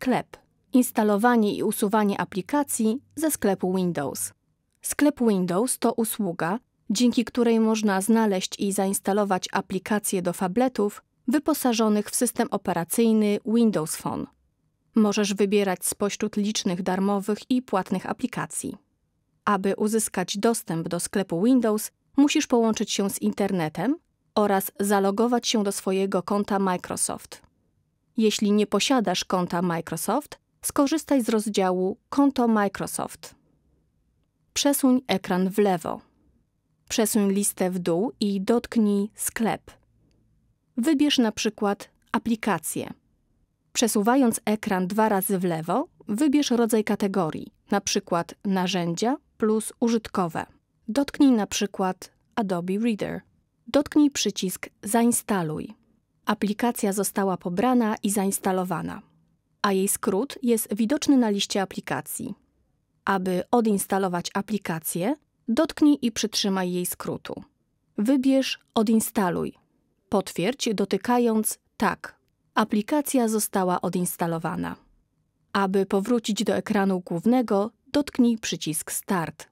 Sklep instalowanie i usuwanie aplikacji ze sklepu Windows. Sklep Windows to usługa, dzięki której można znaleźć i zainstalować aplikacje do tabletów wyposażonych w system operacyjny Windows Phone. Możesz wybierać spośród licznych darmowych i płatnych aplikacji. Aby uzyskać dostęp do sklepu Windows, musisz połączyć się z internetem oraz zalogować się do swojego konta Microsoft. Jeśli nie posiadasz konta Microsoft, skorzystaj z rozdziału Konto Microsoft. Przesuń ekran w lewo. Przesuń listę w dół i dotknij Sklep. Wybierz na przykład Aplikacje. Przesuwając ekran dwa razy w lewo, wybierz rodzaj kategorii, na przykład Narzędzia plus Użytkowe. Dotknij na przykład Adobe Reader. Dotknij przycisk Zainstaluj. Aplikacja została pobrana i zainstalowana, a jej skrót jest widoczny na liście aplikacji. Aby odinstalować aplikację, dotknij i przytrzymaj jej skrótu. Wybierz Odinstaluj. Potwierdź dotykając Tak. Aplikacja została odinstalowana. Aby powrócić do ekranu głównego, dotknij przycisk Start.